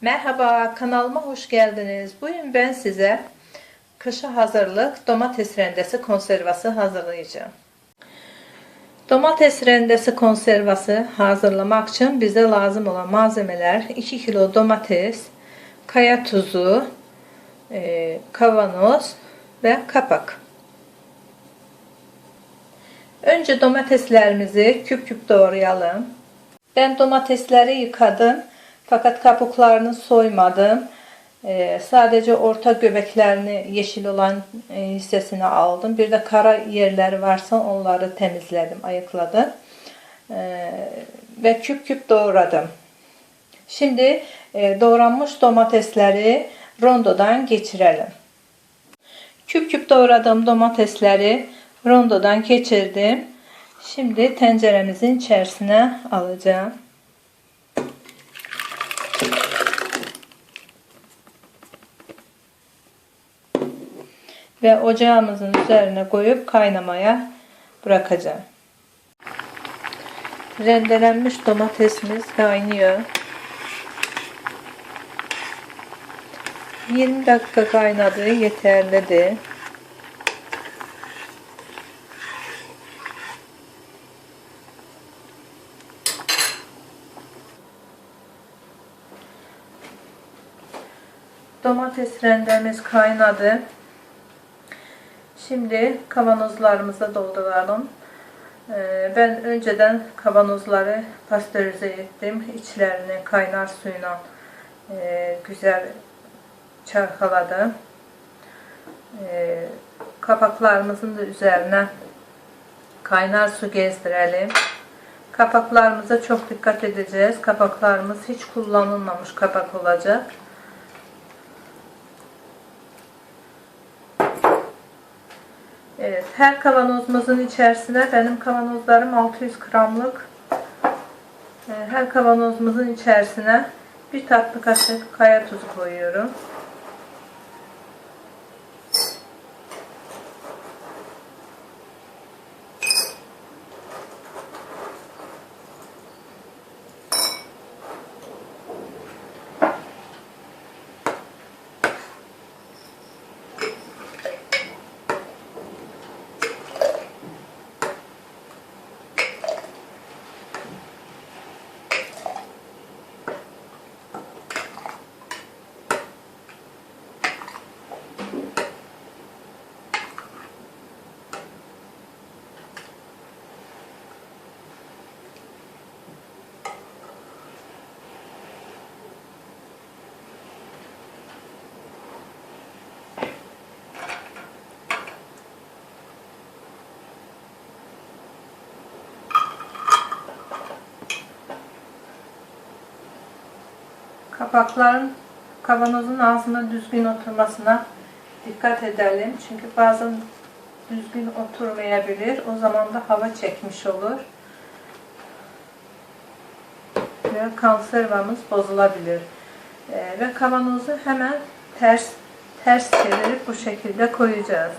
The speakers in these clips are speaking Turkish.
Merhaba kanalıma hoş geldiniz. Bugün ben size kışa hazırlık domates rendesi konservası hazırlayacağım. Domates rendesi konservası hazırlamak için bize lazım olan malzemeler 2 kilo domates, kaya tuzu, e, kavanoz ve kapak. Önce domateslerimizi küp küp doğrayalım. Ben domatesleri yıkadım. Fakat kabuklarını soymadım. Ee, sadece orta göbeklerini yeşil olan e, hissesini aldım. Bir de kara yerleri varsa onları temizledim, ayıkladım. Ee, ve küp küp doğradım. Şimdi e, doğranmış domatesleri rondodan geçirelim. Küp küp doğradığım domatesleri rondodan geçirdim. Şimdi tenceremizin içerisine alacağım. Ve ocağımızın üzerine koyup kaynamaya bırakacağım. Rendelenmiş domatesimiz kaynıyor. 20 dakika kaynadığı yeterlidir. Domates rendemiz kaynadı. Şimdi kavanozlarımıza dolduralım. Ee, Ben önceden kavanozları pastörize ettim. İçlerini kaynar suyla e, güzel çalkaladım. Ee, Kapaklarımızın da üzerine kaynar su gezdirelim. Kapaklarımıza çok dikkat edeceğiz. Kapaklarımız hiç kullanılmamış kapak olacak. Evet, her kavanozumuzun içerisine benim kavanozlarım 600 gramlık. Ee, Her kavanozumuzun içerisine bir tatlı kaşık kaya tuzu koyuyorum. Kapakların kavanozun ağzına düzgün oturmasına dikkat edelim. Çünkü bazen düzgün oturmayabilir. O zaman da hava çekmiş olur. Ve konservamız bozulabilir. Ee, ve kavanozu hemen ters ters çevirip bu şekilde koyacağız.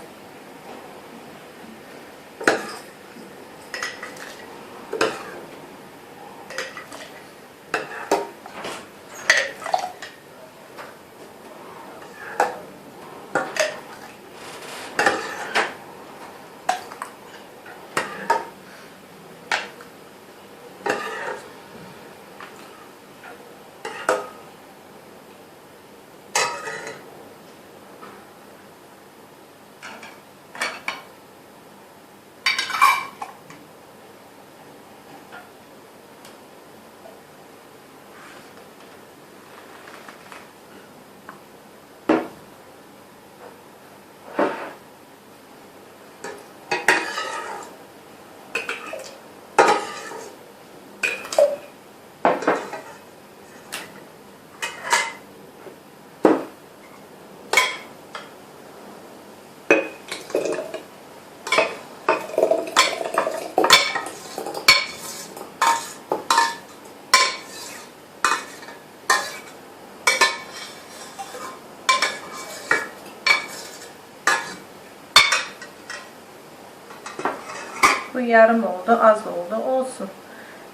Bu yarım oldu, az oldu. Olsun.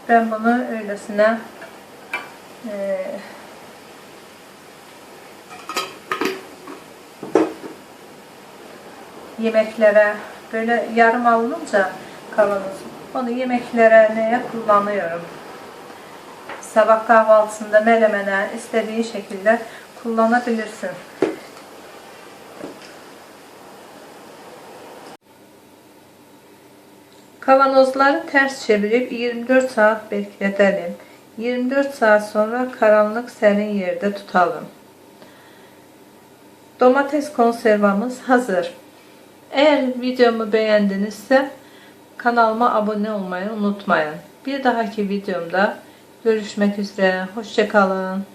Ben bunu öylesine e, yemeklere böyle yarım alınınca kavanoz. Onu yemeklere neye kullanıyorum. Sabah kahvaltısında melemene istediğin şekilde kullanabilirsin. Kavanozları ters çevirip 24 saat bekletelim. 24 saat sonra karanlık serin yerde tutalım. Domates konservamız hazır. Eğer videomu beğendinizse kanalıma abone olmayı unutmayın. Bir dahaki videomda görüşmek üzere. Hoşçakalın.